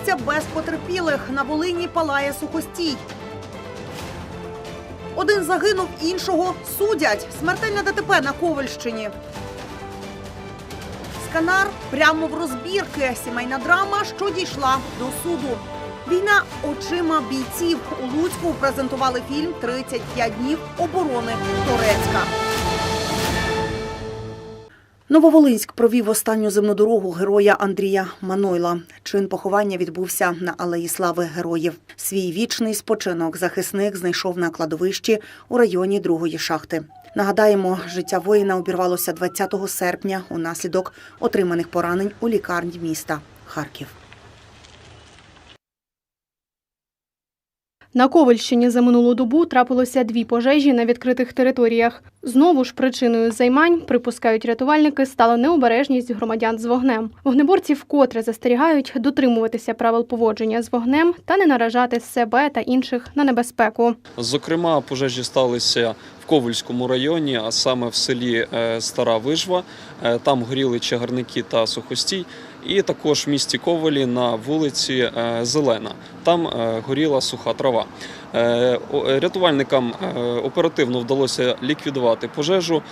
щастя, без потерпілих на Волині палає сухостій. Один загинув, іншого судять. Смертельне ДТП на Ковальщині. Сканар прямо в розбірки. Сімейна драма, що дійшла до суду. Війна очима бійців. У Луцьку презентували фільм «35 днів оборони Торецька. Нововолинськ провів останню земну дорогу героя Андрія Манойла. Чин поховання відбувся на Алеї Слави Героїв. Свій вічний спочинок захисник знайшов на кладовищі у районі другої шахти. Нагадаємо, життя воїна обірвалося 20 серпня унаслідок отриманих поранень у лікарні міста Харків. На Ковальщині за минулу добу трапилося дві пожежі на відкритих територіях. Знову ж причиною займань, припускають рятувальники, стала необережність громадян з вогнем. Вогнеборці вкотре застерігають дотримуватися правил поводження з вогнем та не наражати себе та інших на небезпеку. Зокрема, пожежі сталися в Ковальському районі, а саме в селі е, Стара Вижва. Е, Там горіли чагарники та сухостій. І також в місті Ковалі на вулиці е, Зелена. Там е, горіла суха трава. Е, Рятувальникам оперативно вдалося ліквідувати пожежу.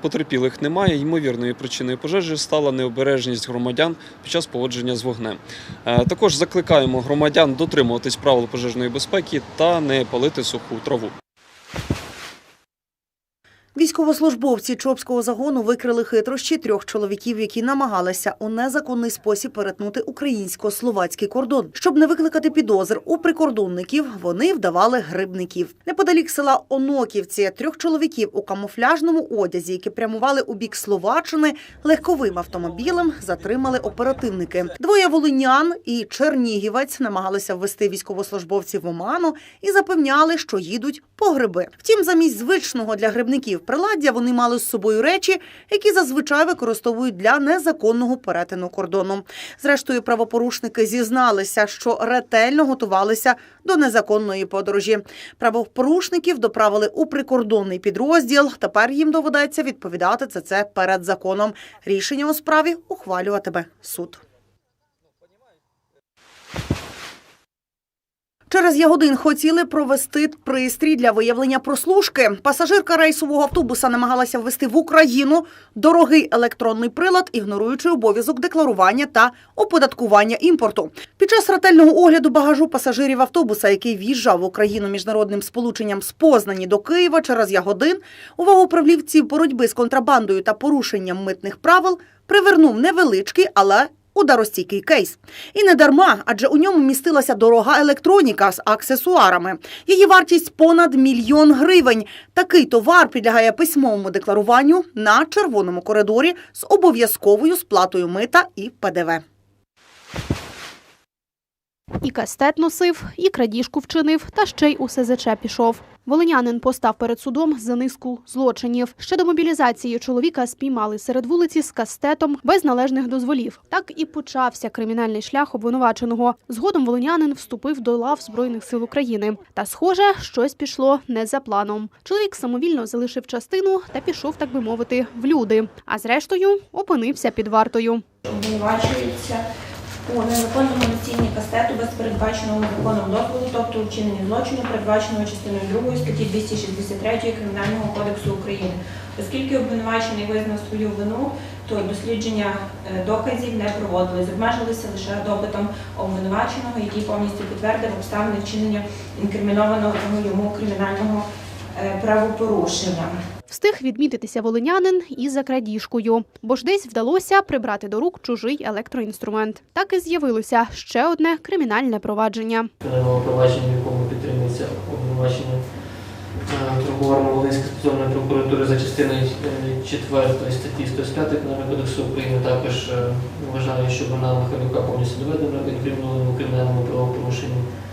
Потерпілих немає. Ймовірною причиною пожежі стала необережність громадян під час поводження з вогнем. Також закликаємо громадян дотримуватись правил пожежної безпеки та не палити суху траву. Військовослужбовці Чопського загону викрили хитрощі трьох чоловіків, які намагалися у незаконний спосіб перетнути українсько-словацький кордон. Щоб не викликати підозр у прикордонників, вони вдавали грибників. Неподалік села Оноківці трьох чоловіків у камуфляжному одязі, які прямували у бік Словаччини, легковим автомобілем затримали оперативники. Двоє волинян і чернігівець намагалися ввести військовослужбовців в оману і запевняли, що їдуть по гриби. Втім, замість звичного для грибників приладдя вони мали з собою речі, які зазвичай використовують для незаконного перетину кордону. Зрештою, правопорушники зізналися, що ретельно готувалися до незаконної подорожі. Правопорушників доправили у прикордонний підрозділ. Тепер їм доведеться відповідати за це перед законом. Рішення у справі ухвалюватиме суд. Через Ягодин хотіли провести пристрій для виявлення прослушки. Пасажирка рейсового автобуса намагалася ввести в Україну дорогий електронний прилад, ігноруючи обов'язок декларування та оподаткування імпорту. Під час ретельного огляду багажу пасажирів автобуса, який в'їжджав в Україну міжнародним сполученням з Познані до Києва через Ягодин, увагу управлівців боротьби з контрабандою та порушенням митних правил привернув невеличкий, але ударостійкий кейс. І не дарма, адже у ньому містилася дорога електроніка з аксесуарами. Її вартість понад мільйон гривень. Такий товар підлягає письмовому декларуванню на червоному коридорі з обов'язковою сплатою мита і ПДВ. І кастет носив, і крадіжку вчинив, та ще й у СЗЧ пішов. Волинянин постав перед судом за низку злочинів. Ще до мобілізації чоловіка спіймали серед вулиці з кастетом без належних дозволів. Так і почався кримінальний шлях обвинуваченого. Згодом волинянин вступив до лав збройних сил України. Та, схоже, щось пішло не за планом. Чоловік самовільно залишив частину та пішов, так би мовити, в люди. А зрештою опинився під вартою. обвинувачується у незаконному носінні кастету без передбаченого законом дозволу, тобто у вчиненні злочину, передбаченого частиною 2 статті 263 Кримінального кодексу України. Оскільки обвинувачений визнав свою вину, то дослідження е, доказів не проводились, обмежилися лише допитом обвинуваченого, який повністю підтвердив обставини вчинення інкримінованого йому кримінального е, правопорушення. Встиг відмітитися волинянин і за крадіжкою, бо ж десь вдалося прибрати до рук чужий електроінструмент. Так і з'явилося ще одне кримінальне провадження. кримінального провадження, в якому підтримується обвинувачення е, прокурором Волинської спеціальної прокуратури за частиною 4 статті 105 Кримінального кодексу України. Також е, вважаю, що вона Михайлюка повністю доведена в кримінальному правопорушенні, е,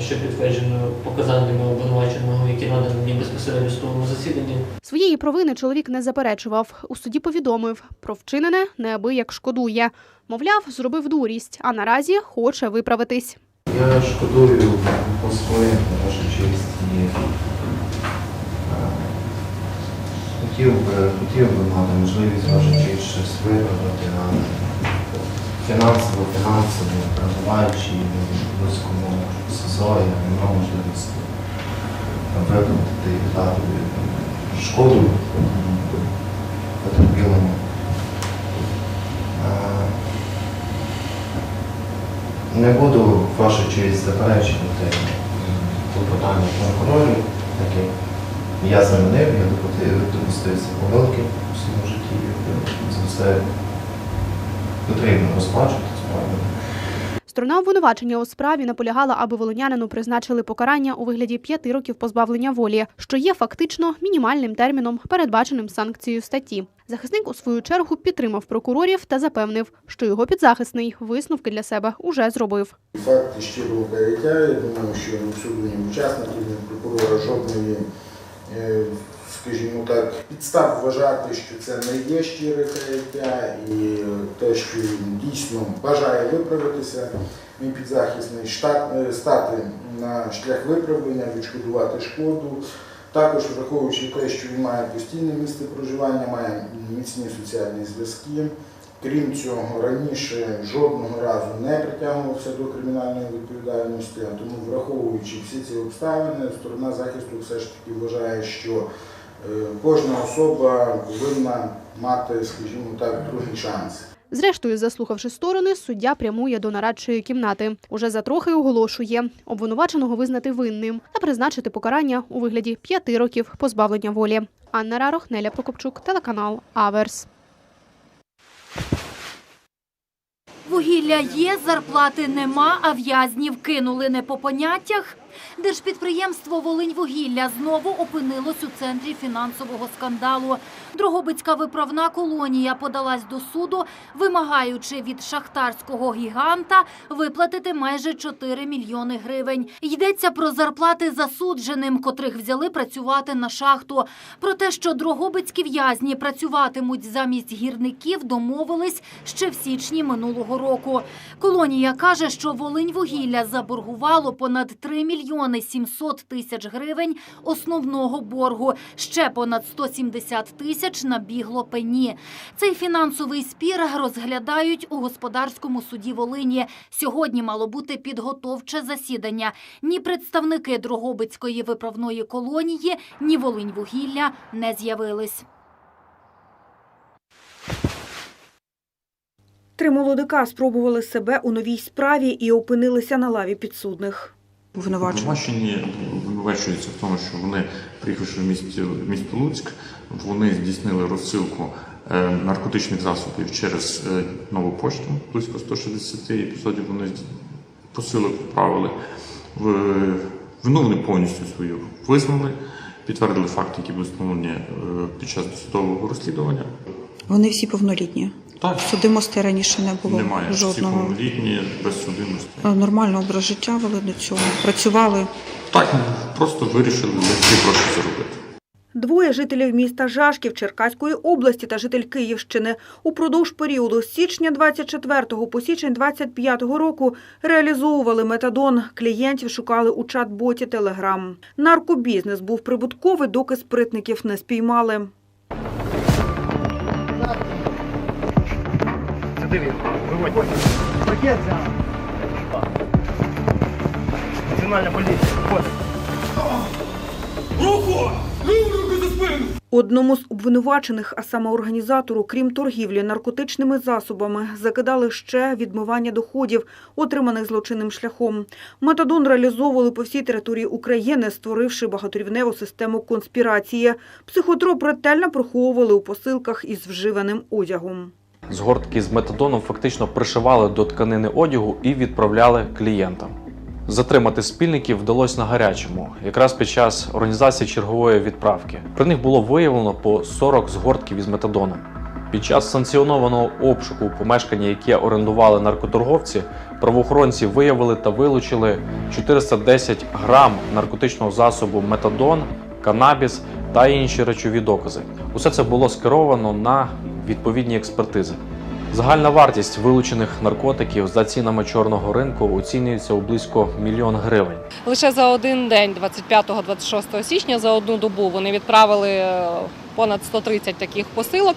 що підтверджено показаннями обвинуваченого, які надані безпосередньо судовому засіданні. Своєї провини чоловік не заперечував. У суді повідомив про вчинене неабияк шкодує. Мовляв, зробив дурість, а наразі хоче виправитись. Я шкодую по своїм, ваша честь, е, хотів би, хотів би мати можливість ваша честь щось виправити, але фінансово, фінансово, перебуваючи в близькому СИЗО, я не мав можливості виплатити дати шкоду потерпілому. Е, Не буду вашу честь заперечувати клопотання прокурорів, таке я замінив, я допустився помилки у своєму житті. За все потрібно розплачувати справді. Сторона обвинувачення у справі наполягала, аби волинянину призначили покарання у вигляді п'яти років позбавлення волі, що є фактично мінімальним терміном, передбаченим санкцією статті. Захисник у свою чергу підтримав прокурорів та запевнив, що його підзахисний висновки для себе уже зробив. Факти щирого каяття, я думаю, що в суду, учасників, прокурора жодної, е, скажімо так, підстав вважати, що це не є щире каяття і те, що він дійсно бажає виправитися, мій підзахисний штат, е, стати на шлях виправлення, відшкодувати шкоду. Також враховуючи те, що він має постійне місце проживання, має міцні соціальні зв'язки. Крім цього, раніше жодного разу не притягувався до кримінальної відповідальності, тому, враховуючи всі ці обставини, сторона захисту все ж таки вважає, що кожна особа повинна мати, скажімо так, другий шанс. Зрештою, заслухавши сторони, суддя прямує до нарадчої кімнати. Уже затрохи оголошує обвинуваченого визнати винним та призначити покарання у вигляді п'яти років позбавлення волі. Анна Рарох, Неля Прокопчук, телеканал Аверс. Вугілля є, зарплати нема, а в'язнів кинули не по поняттях. Держпідприємство «Волиньвугілля» знову опинилось у центрі фінансового скандалу. Дрогобицька виправна колонія подалась до суду, вимагаючи від шахтарського гіганта виплатити майже 4 мільйони гривень. Йдеться про зарплати засудженим, котрих взяли працювати на шахту. Про те, що дрогобицькі в'язні працюватимуть замість гірників, домовились ще в січні минулого року. Колонія каже, що Волиньвугілля заборгувало понад 3 мільйони 700 тисяч гривень основного боргу. Ще понад 170 тисяч набігло пені. Цей фінансовий спір розглядають у господарському суді Волині. Сьогодні мало бути підготовче засідання. Ні представники Дрогобицької виправної колонії, ні Волиньвугілля не з'явились. Три молодика спробували себе у новій справі і опинилися на лаві підсудних. Обвинувачені обвинувачуються в тому, що вони, приїхавши в місті, в місто Луцьк, вони здійснили розсилку е, наркотичних засобів через е, нову пошту. Близько 160 епізодів вони посилок відправили. В- Вину вони повністю свою визнали, підтвердили факти, які були встановлені е, під час досудового розслідування. Вони всі повнолітні. Так, Судимості раніше не було немає всі жодного. повнолітні, без судимості. Е, Нормальний образ життя вели до цього. Працювали. Так, просто вирішили легкі гроші заробити. Двоє жителів міста Жашків Черкаської області та житель Київщини упродовж періоду з січня 24 по січень 25 року реалізовували метадон. Клієнтів шукали у чат-боті Телеграм. Наркобізнес був прибутковий, доки спритників не спіймали. Одному з обвинувачених, а саме організатору, крім торгівлі наркотичними засобами, закидали ще відмивання доходів, отриманих злочинним шляхом. Метадон реалізовували по всій території України, створивши багаторівневу систему конспірації. Психотроп ретельно приховували у посилках із вживаним одягом. Згортки з метадоном фактично пришивали до тканини одягу і відправляли клієнтам. Затримати спільників вдалося на гарячому, якраз під час організації чергової відправки. При них було виявлено по 40 згортків із метадоном. Під час санкціонованого обшуку у помешканні, яке орендували наркоторговці, правоохоронці виявили та вилучили 410 грам наркотичного засобу метадон, канабіс та інші речові докази. Усе це було скеровано на відповідні експертизи. Загальна вартість вилучених наркотиків за цінами чорного ринку оцінюється у близько мільйон гривень. Лише за один день, 25-26 січня, за одну добу вони відправили е, понад 130 таких посилок.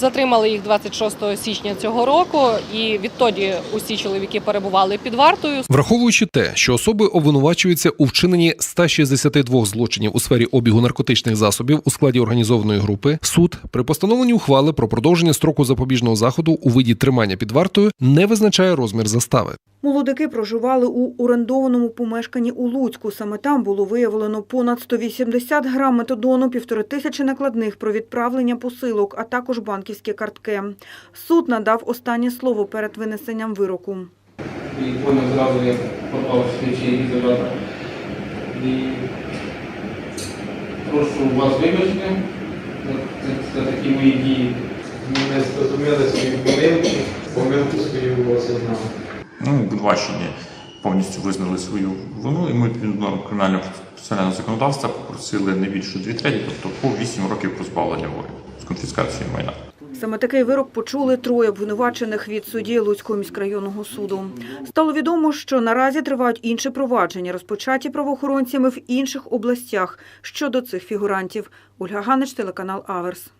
Затримали їх 26 січня цього року, і відтоді усі чоловіки перебували під вартою. Враховуючи те, що особи обвинувачуються у вчиненні 162 злочинів у сфері обігу наркотичних засобів у складі організованої групи, суд при постановленні ухвали про продовження строку запобіжного заходу у виді тримання під вартою не визначає розмір застави. Молодики проживали у орендованому помешканні у Луцьку. Саме там було виявлено понад 180 грам метадону, півтори тисячі накладних про відправлення посилок, а також банківські картки. Суд надав останнє слово перед винесенням вироку. І поняв зразу, як попав слідчий ізолятор. І прошу вас вибачення за, такі мої дії. Ми не зрозуміли свої помилки, помилку свою осознали. Ну, обвинувачені повністю визнали свою вину, і ми до кримінального процесуального законодавства попросили не більше дві треті, тобто по 8 років позбавлення волі з конфіскацією майна. Саме такий вирок почули троє обвинувачених від судді Луцького міськрайонного суду. Стало відомо, що наразі тривають інші провадження, розпочаті правоохоронцями в інших областях щодо цих фігурантів. Ольга Ганич, телеканал Аверс.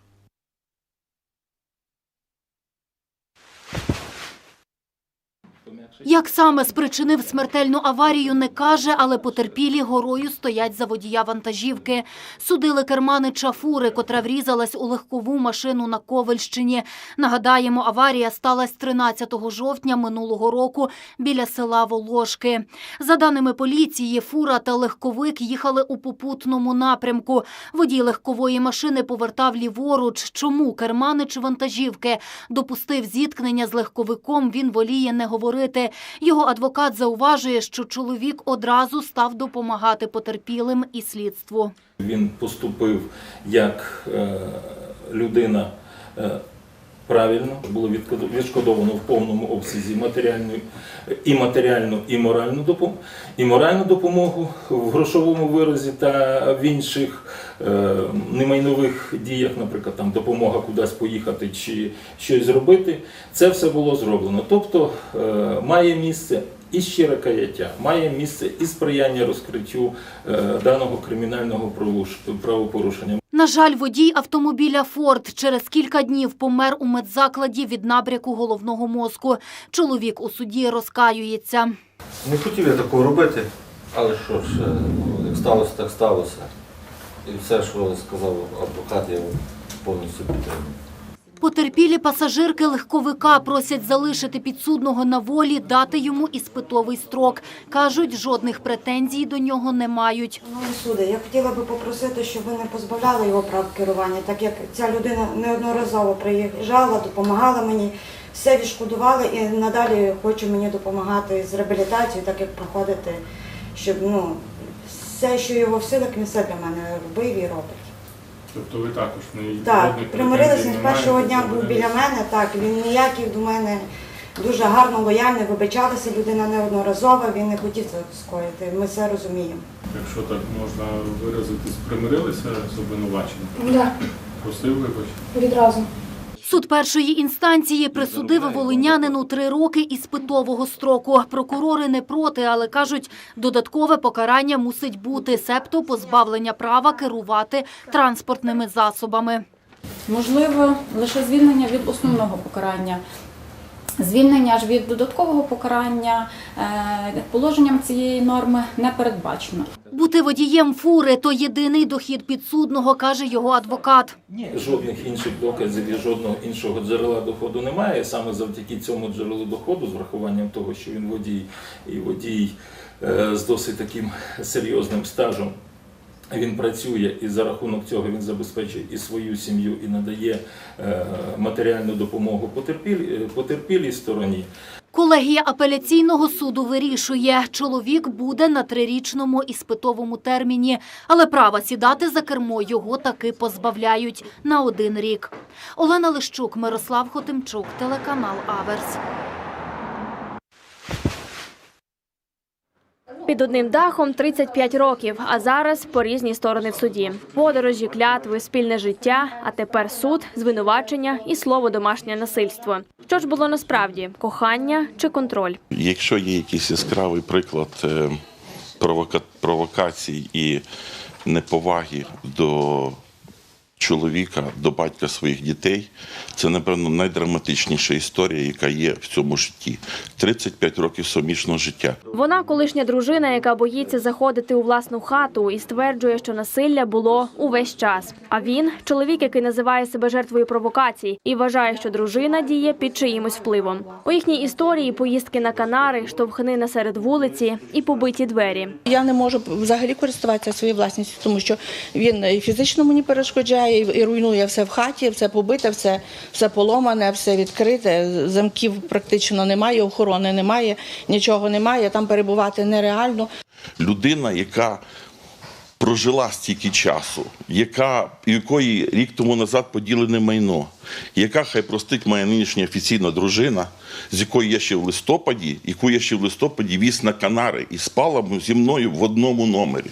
Як саме спричинив смертельну аварію, не каже, але потерпілі горою стоять за водія вантажівки. Судили керманича фури, котра врізалась у легкову машину на Ковельщині. Нагадаємо, аварія сталася 13 жовтня минулого року біля села Волошки. За даними поліції, фура та легковик їхали у попутному напрямку. Водій легкової машини повертав ліворуч. Чому керманич вантажівки допустив зіткнення з легковиком, він воліє не говорити. Його адвокат зауважує, що чоловік одразу став допомагати потерпілим і слідству. Він поступив як е, людина е, правильно, було відшкодовано в повному обсязі матеріальну і матеріальну, і моральну допомогу, і моральну допомогу в грошовому виразі та в інших е, немайнових діях, наприклад, там допомога кудись поїхати чи щось зробити. Це все було зроблено. Тобто е, має місце і щире каяття, має місце і сприяння розкриттю е, даного кримінального правопорушення. На жаль, водій автомобіля «Форд» через кілька днів помер у медзакладі від набряку головного мозку. Чоловік у суді розкаюється. Не хотів я такого робити, але що ж, е, як сталося, так сталося. І все, що сказав адвокат, я повністю підтримую. Потерпілі пасажирки легковика просять залишити підсудного на волі, дати йому іспитовий строк. Кажуть, жодних претензій до нього не мають. Ну, суди, я хотіла би попросити, щоб ви не позбавляли його прав керування, так як ця людина неодноразово приїжджала, допомагала мені, все відшкодувала і надалі хоче мені допомагати з реабілітацією, так як проходити, щоб ну, все, що його в силах, він все для мене робив і робить. Тобто ви також не Так, примирилися він з першого дня був біля мене, так, він ніякий до мене дуже гарно, лояльний, вибачалася людина неодноразово, він не хотів це скоїти, ми все розуміємо. Якщо так можна виразитись, примирилися з обвинуваченням? Так, Просив вибач. відразу. Суд першої інстанції присудив волинянину три роки із питового строку. Прокурори не проти, але кажуть, додаткове покарання мусить бути, себто позбавлення права керувати транспортними засобами. Можливо, лише звільнення від основного покарання. Звільнення ж від додаткового покарання е, положенням цієї норми не передбачено. Бути водієм фури – то єдиний дохід підсудного, каже його адвокат. Жодних інших доказів і жодного іншого джерела доходу немає. Саме завдяки цьому джерелу доходу, з врахуванням того, що він водій і водій е, з досить таким серйозним стажем. Він працює і за рахунок цього він забезпечує і свою сім'ю, і надає е, матеріальну допомогу е, потерпілій стороні. Колегія апеляційного суду вирішує, чоловік буде на трирічному іспитовому терміні, але права сідати за кермо його таки позбавляють на один рік. Олена Лищук, Мирослав Хотимчук, телеканал Аверс. Під одним дахом 35 років, а зараз по різні сторони в суді. Подорожі, клятви, спільне життя, а тепер суд, звинувачення і слово домашнє насильство. Що ж було насправді кохання чи контроль? Якщо є якийсь яскравий приклад е, провока- провокацій і неповаги до чоловіка до батька своїх дітей це, напевно, найдраматичніша історія, яка є в цьому житті. 35 років сумішного життя. Вона колишня дружина, яка боїться заходити у власну хату і стверджує, що насилля було увесь час. А він чоловік, який називає себе жертвою провокацій і вважає, що дружина діє під чиїмось впливом. У їхній історії поїздки на Канари, штовхнина серед вулиці і побиті двері. Я не можу взагалі користуватися своєю власністю, тому що він і фізично мені перешкоджає, і і руйнує все в хаті, все побите, все, все поломане, все відкрите. Замків практично немає, охорони немає, нічого немає. Там перебувати нереально. Людина, яка прожила стільки часу, яка, якої рік тому назад поділене майно, яка, хай простить моя нинішня офіційна дружина, з якою я ще в листопаді, яку я ще в листопаді віз на Канари і спала зі мною в одному номері.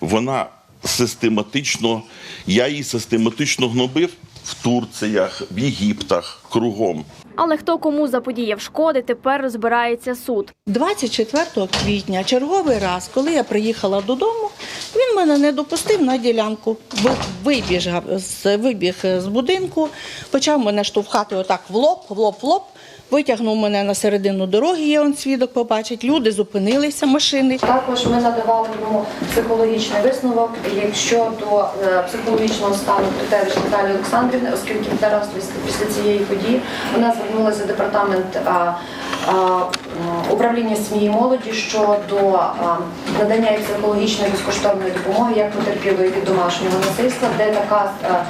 Вона систематично, я її систематично гнобив в Турціях, в Єгиптах, кругом. Але хто кому заподіяв шкоди, тепер розбирається суд. 24 квітня, черговий раз, коли я приїхала додому, він мене не допустив на ділянку. Ви- Вибіг, з- вибіг з будинку, почав мене штовхати отак в лоб, в лоб, в лоб. Витягнув мене на середину дороги, є он свідок побачить. Люди зупинилися, машини. Також ми надавали йому психологічний висновок, якщо до е, психологічного стану Тетевич Наталії Олександрівни, оскільки зараз після- цієї події вона звернулася в департамент управління сім'ї і молоді щодо надання психологічної безкоштовної допомоги як потерпілої від домашнього насильства, де така а,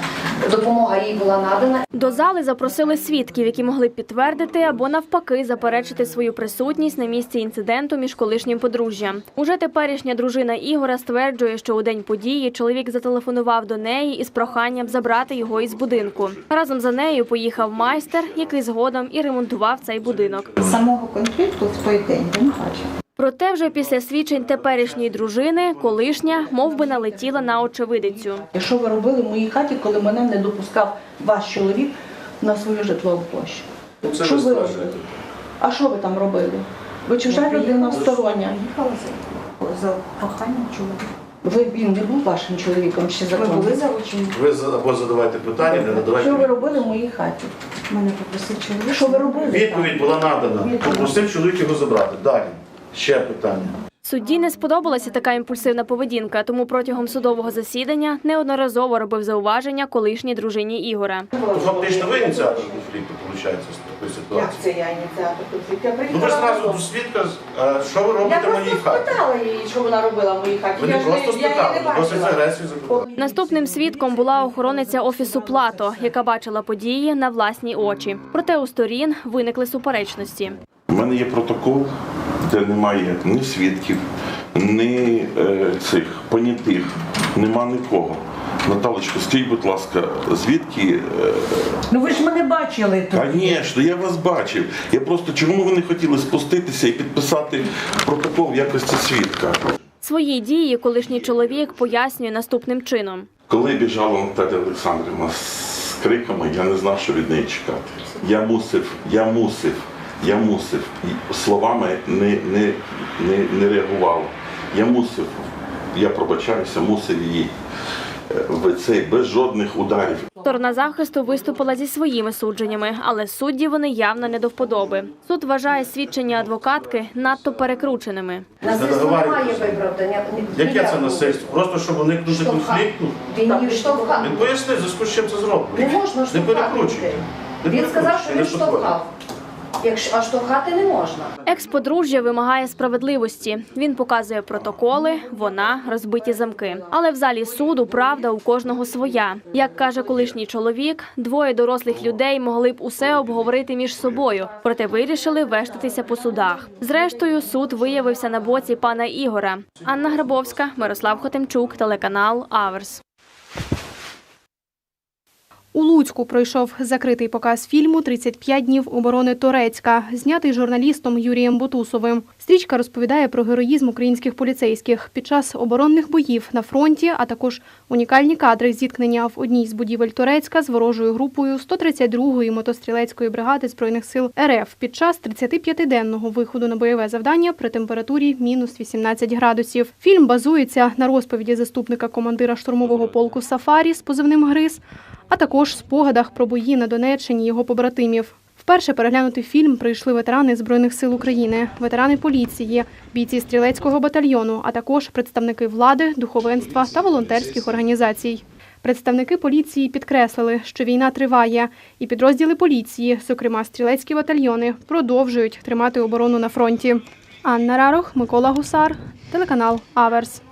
допомога їй була надана. До зали запросили свідків, які могли підтвердити або навпаки заперечити свою присутність на місці інциденту між колишнім подружжям. Уже теперішня дружина Ігора стверджує, що у день події чоловік зателефонував до неї із проханням забрати його із будинку. Разом за нею поїхав майстер, який згодом і ремонтував цей будинок. Самого конфлікту в той день він бачив. Проте вже після свідчень теперішньої дружини, колишня, мов би налетіла на очевидицю. Що ви робили в моїй хаті, коли мене не допускав ваш чоловік на свою житлову площу? Це Що ви ви робили? А що ви там робили? Ви чужа людина стороння. За коханням чоловіка. Ви він не був вашим чоловіком ще законом? були заручені. Ви за- або задавайте питання, не надавайте. Що ви робили в моїй хаті? Мене попросив чоловік. Що ви робили? Відповідь була надана. Попросив чоловік його забрати. Далі. Ще питання. Судді не сподобалася така імпульсивна поведінка, тому протягом судового засідання неодноразово робив зауваження колишній дружині Ігора. Фактично ви ініціатор конфлікту, виходить, з такої Як це я ініціатор конфлікту? Я Ну ви приїхала додому. свідка, а що ви Я робите в моїй просто хаті? спитала її, що вона робила в моїй хаті. Ви я ж просто я її спитали, не досить з бачила. агресією запитали. Наступним свідком була охорониця офісу Плато, яка бачила події на власні очі. Проте у сторін виникли суперечності. У мене є протокол, де немає ні свідків, ні е, цих понятих, нема нікого. Наталочка, скажіть, будь ласка, звідки? е, Ну ви ж мене бачили тут. Звісно, я вас бачив. Я просто чому ви не хотіли спуститися і підписати протокол в якості свідка? Свої дії колишній чоловік пояснює наступним чином. Коли біжала Наталя Олександрівна з криками, я не знав, що від неї чекати. Я мусив, я мусив, я мусив. Словами не, не, не, не реагував. Я мусив, я пробачаюся, мусив її е, в цей без жодних ударів. Сторона захисту виступила зі своїми судженнями, але судді вони явно не до вподоби. Суд вважає свідчення адвокатки надто перекрученими. Насильство немає виправдання. Яке це насильство? Просто щоб уникнути Штовха. конфлікту? Він її штовхав. Він пояснив, за що з чим це зроблено. Не можна Не перекручуйте. Він сказав, що він штовхав. Якщо а штовхати не можна. Екс-подружжя вимагає справедливості. Він показує протоколи, вона розбиті замки. Але в залі суду правда у кожного своя. Як каже колишній чоловік, двоє дорослих людей могли б усе обговорити між собою, проте вирішили вештатися по судах. Зрештою, суд виявився на боці пана Ігора. Анна Грабовська, Мирослав Хотимчук, телеканал Аверс. У Луцьку пройшов закритий показ фільму «35 днів оборони Торецька, знятий журналістом Юрієм Бутусовим. Стрічка розповідає про героїзм українських поліцейських під час оборонних боїв на фронті, а також унікальні кадри зіткнення в одній з будівель Торецька з ворожою групою 132-ї мотострілецької бригади збройних сил РФ під час 35-денного виходу на бойове завдання при температурі мінус 18 градусів. Фільм базується на розповіді заступника командира штурмового полку Сафарі з позивним Гриз, а також спогадах про бої на Донеччині його побратимів. Вперше переглянути фільм прийшли ветерани Збройних сил України, ветерани поліції, бійці стрілецького батальйону, а також представники влади, духовенства та волонтерських організацій. Представники поліції підкреслили, що війна триває, і підрозділи поліції, зокрема стрілецькі батальйони, продовжують тримати оборону на фронті. Анна Рарох, Микола Гусар, телеканал Аверс.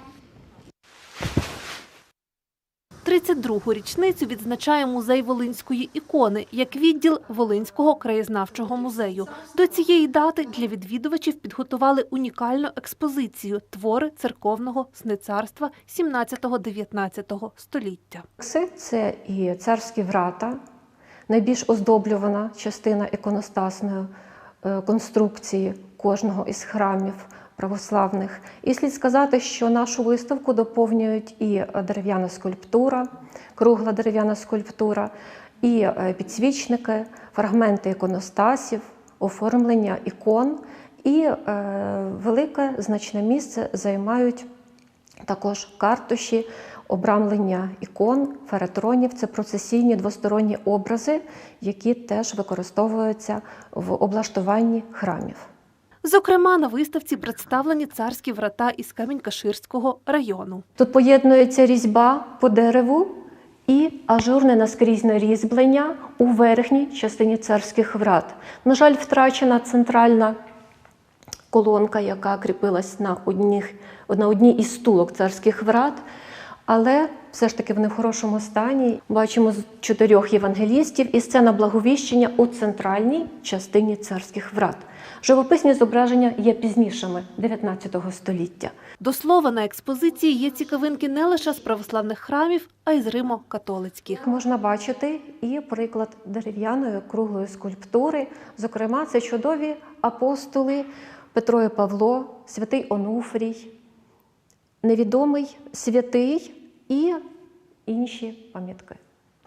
32-гу річницю відзначає музей Волинської ікони як відділ Волинського краєзнавчого музею. До цієї дати для відвідувачів підготували унікальну експозицію твори церковного сницарства 17-19 століття. Це і царські врата, найбільш оздоблювана частина іконостасної е, конструкції кожного із храмів православних. І слід сказати, що нашу виставку доповнюють і дерев'яна скульптура, кругла дерев'яна скульптура, і е, підсвічники, фрагменти іконостасів, оформлення ікон. І е, велике значне місце займають також картуші, обрамлення ікон, феретронів це процесійні двосторонні образи, які теж використовуються в облаштуванні храмів. Зокрема, на виставці представлені царські врата із Камінь-Каширського району. Тут поєднується різьба по дереву і ажурне наскрізне різьблення у верхній частині царських врат. На жаль, втрачена центральна колонка, яка кріпилась на, одніх, на одній із стулок царських врат, але все ж таки вони в хорошому стані. Бачимо з чотирьох євангелістів і сцена благовіщення у центральній частині царських врат. Живописні зображення є пізнішими 19 століття. До слова, на експозиції є цікавинки не лише з православних храмів, а й з римо-католицьких. Можна бачити і приклад дерев'яної круглої скульптури. Зокрема, це чудові апостоли Петро і Павло, святий Онуфрій, невідомий святий і інші пам'ятки.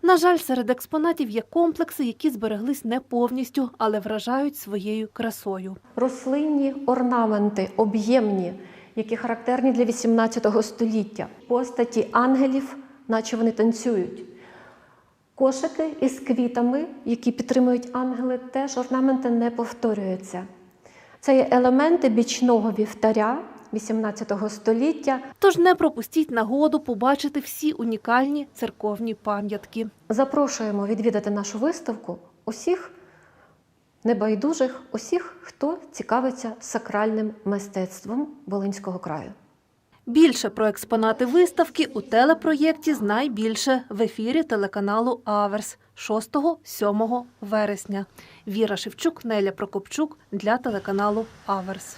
На жаль, серед експонатів є комплекси, які збереглись не повністю, але вражають своєю красою. Рослинні орнаменти об'ємні, які характерні для 18 століття, постаті ангелів, наче вони танцюють. Кошики із квітами, які підтримують ангели, теж орнаменти не повторюються. Це є елементи бічного вівтаря 18 століття. Тож не пропустіть нагоду побачити всі унікальні церковні пам'ятки. Запрошуємо відвідати нашу виставку усіх небайдужих, усіх, хто цікавиться сакральним мистецтвом Волинського краю. Більше про експонати виставки у телепроєкті Знай більше в ефірі телеканалу Аверс 6-7 вересня. Віра Шевчук, Неля Прокопчук для телеканалу Аверс.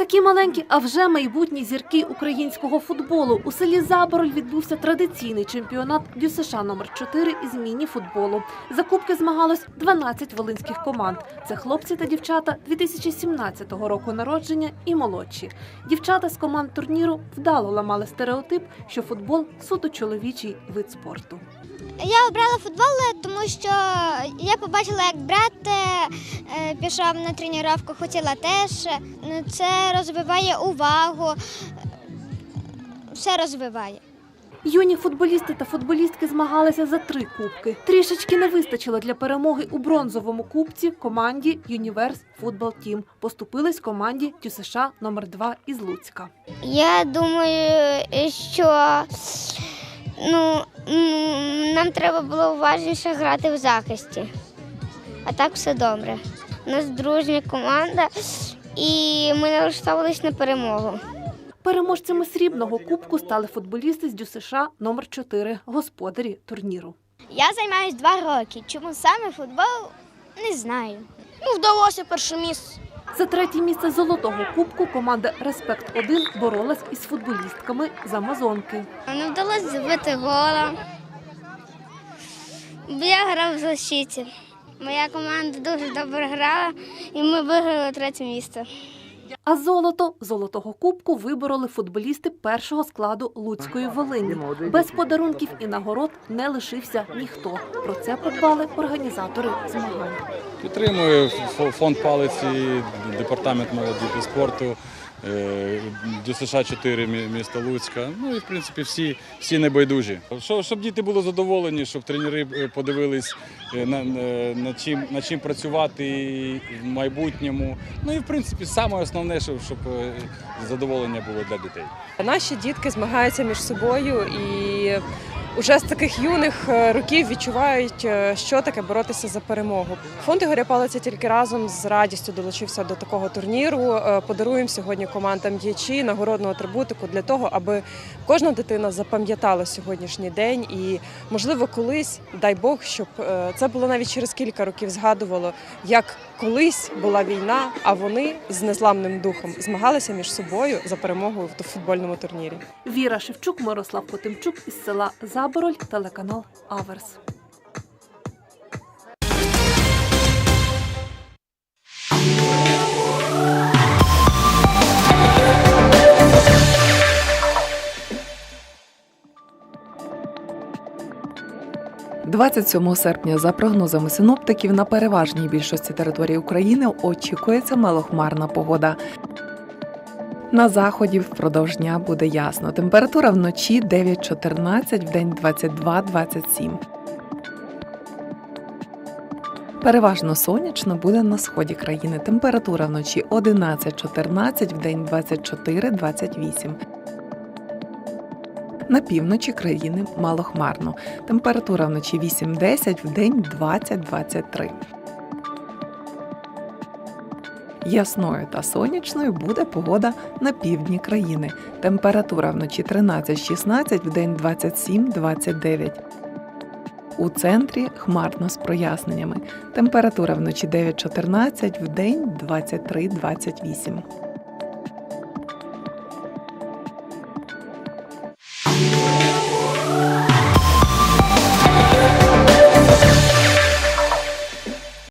Такі маленькі, а вже майбутні зірки українського футболу. У селі Забороль відбувся традиційний чемпіонат ДЮСШ номер 4 із міні-футболу. За кубки змагалось 12 волинських команд. Це хлопці та дівчата 2017 року народження і молодші. Дівчата з команд турніру вдало ламали стереотип, що футбол суто чоловічий вид спорту. Я обрала футбол, тому що я побачила, як брат е, пішов на тренування, хотіла теж. Ну, Це розвиває увагу, все розвиває. Юні футболісти та футболістки змагалися за три кубки. Трішечки не вистачило для перемоги у бронзовому кубці команді Юніверс Футбол Тім. Поступились команді ТЮСШ номер 2 із Луцька. Я думаю, що ну, нам треба було уважніше грати в захисті. А так все добре. У нас дружня команда, і ми налаштовувалися на перемогу. Переможцями срібного кубку стали футболісти з ДЮСШ номер 4 господарі турніру. Я займаюся два роки. Чому саме футбол? Не знаю. Ну, вдалося перше місце. За третє місце золотого кубку команда Респект 1 боролась із футболістками з Амазонки. Не вдалося забити гола. бо Я грав в защиті. Моя команда дуже добре грала, і ми виграли третє місце. А золото золотого кубку вибороли футболісти першого складу Луцької Волині. Без подарунків і нагород не лишився ніхто. Про це подбали організатори змагань. Підтримую фонд палиці, департамент молоді та спорту, ДЮСШ 4 мі- міста Луцька. Ну і в принципі всі, всі небайдужі. Щоб, щоб діти були задоволені, щоб тренери е, подивились е, на, на, чим, на чим працювати в майбутньому. Ну і в принципі саме основне, щоб, щоб е, задоволення було для дітей. Наші дітки змагаються між собою і уже з таких юних е, років відчувають, е, що таке боротися за перемогу. Фонд Ігоря Палиця тільки разом з радістю долучився до такого турніру. Е, Подаруємо сьогодні командам діячі нагородну атрибутику для того, аби кожна дитина запам'ятала сьогоднішній день і, можливо, колись, дай Бог, щоб це було навіть через кілька років згадувало, як колись була війна, а вони з незламним духом змагалися між собою за перемогу в футбольному турнірі. Віра Шевчук, Мирослав Потимчук із села Забороль, телеканал Аверс. – 27 серпня, за прогнозами синоптиків, на переважній більшості території України очікується малохмарна погода. На заході впродовж дня буде ясно. Температура вночі 9-14, вдень 22-27. Переважно сонячно буде на сході країни. Температура вночі 11-14, вдень 24-28. На півночі країни малохмарно. Температура вночі 8-10, вдень 20-23. Ясною та сонячною буде погода на півдні країни. Температура вночі 13-16, вдень 27-29. У центрі хмарно з проясненнями. Температура вночі 9-14, вдень 23-28.